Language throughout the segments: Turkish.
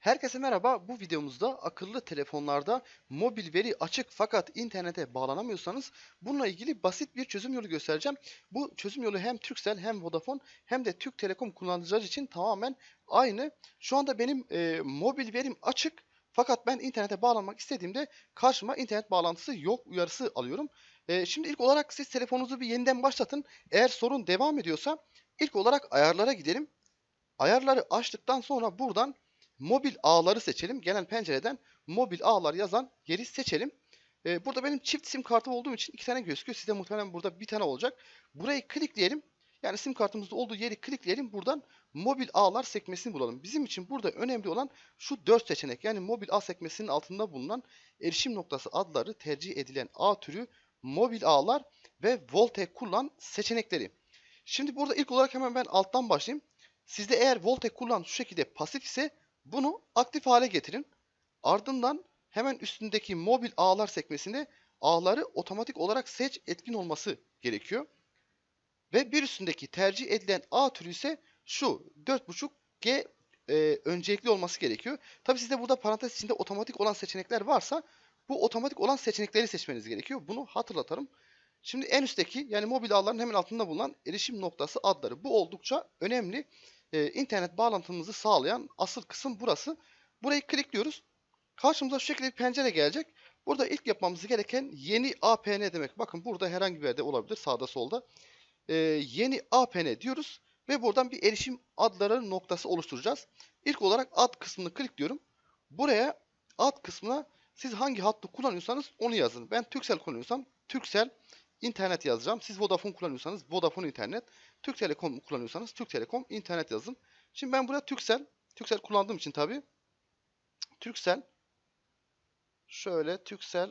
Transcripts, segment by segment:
Herkese merhaba. Bu videomuzda akıllı telefonlarda mobil veri açık fakat internete bağlanamıyorsanız bununla ilgili basit bir çözüm yolu göstereceğim. Bu çözüm yolu hem Turkcell hem Vodafone hem de Türk Telekom kullanıcılar için tamamen aynı. Şu anda benim e, mobil verim açık fakat ben internete bağlanmak istediğimde karşıma internet bağlantısı yok uyarısı alıyorum. E, şimdi ilk olarak siz telefonunuzu bir yeniden başlatın. Eğer sorun devam ediyorsa ilk olarak ayarlara gidelim. Ayarları açtıktan sonra buradan mobil ağları seçelim. Genel pencereden mobil ağlar yazan yeri seçelim. Ee, burada benim çift sim kartım olduğum için iki tane gözüküyor. Sizde muhtemelen burada bir tane olacak. Burayı klikleyelim. Yani sim kartımızda olduğu yeri klikleyelim. Buradan mobil ağlar sekmesini bulalım. Bizim için burada önemli olan şu dört seçenek. Yani mobil ağ sekmesinin altında bulunan erişim noktası adları tercih edilen ağ türü, mobil ağlar ve Voltek kullan seçenekleri. Şimdi burada ilk olarak hemen ben alttan başlayayım. Sizde eğer Voltek kullan şu şekilde pasif ise bunu aktif hale getirin. Ardından hemen üstündeki mobil ağlar sekmesinde ağları otomatik olarak seç etkin olması gerekiyor. Ve bir üstündeki tercih edilen ağ türü ise şu 4.5G e, öncelikli olması gerekiyor. Tabi sizde burada parantez içinde otomatik olan seçenekler varsa bu otomatik olan seçenekleri seçmeniz gerekiyor. Bunu hatırlatalım. Şimdi en üstteki yani mobil ağların hemen altında bulunan erişim noktası adları. Bu oldukça önemli. Ee, internet bağlantımızı sağlayan asıl kısım burası. Burayı klikliyoruz. Karşımıza şu şekilde bir pencere gelecek. Burada ilk yapmamız gereken yeni APN demek. Bakın burada herhangi bir yerde olabilir sağda solda. Ee, yeni APN diyoruz ve buradan bir erişim adları noktası oluşturacağız. İlk olarak ad kısmını klikliyorum. Buraya ad kısmına siz hangi hattı kullanıyorsanız onu yazın. Ben Turkcell kullanıyorsam Turkcell internet yazacağım. Siz Vodafone kullanıyorsanız Vodafone internet. Türk Telekom kullanıyorsanız Türk Telekom internet yazın. Şimdi ben buraya Turkcell, Turkcell kullandığım için tabii Turkcell şöyle Turkcell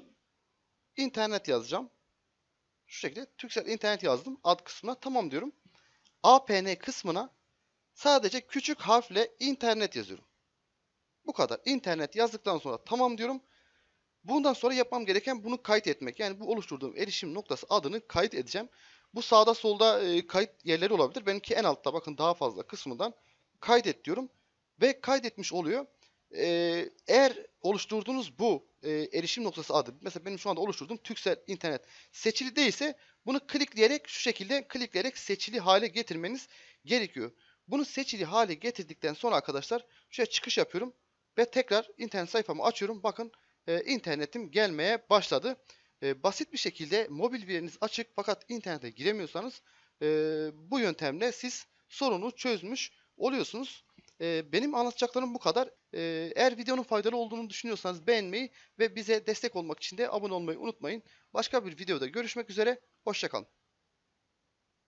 internet yazacağım. Şu şekilde Turkcell internet yazdım. Ad kısmına tamam diyorum. APN kısmına sadece küçük harfle internet yazıyorum. Bu kadar. İnternet yazdıktan sonra tamam diyorum. Bundan sonra yapmam gereken bunu kayıt etmek. Yani bu oluşturduğum erişim noktası adını kayıt edeceğim. Bu sağda solda e, kayıt yerleri olabilir. Benimki en altta bakın daha fazla kısmından kaydet diyorum. Ve kaydetmiş oluyor. E, eğer oluşturduğunuz bu e, erişim noktası adı mesela benim şu anda oluşturduğum Türksel internet seçili değilse bunu klikleyerek şu şekilde klikleyerek seçili hale getirmeniz gerekiyor. Bunu seçili hale getirdikten sonra arkadaşlar şuraya çıkış yapıyorum ve tekrar internet sayfamı açıyorum. Bakın e, internetim gelmeye başladı. E, basit bir şekilde mobil veriniz açık fakat internete giremiyorsanız e, bu yöntemle siz sorunu çözmüş oluyorsunuz. E, benim anlatacaklarım bu kadar. E, eğer videonun faydalı olduğunu düşünüyorsanız beğenmeyi ve bize destek olmak için de abone olmayı unutmayın. Başka bir videoda görüşmek üzere. Hoşçakalın.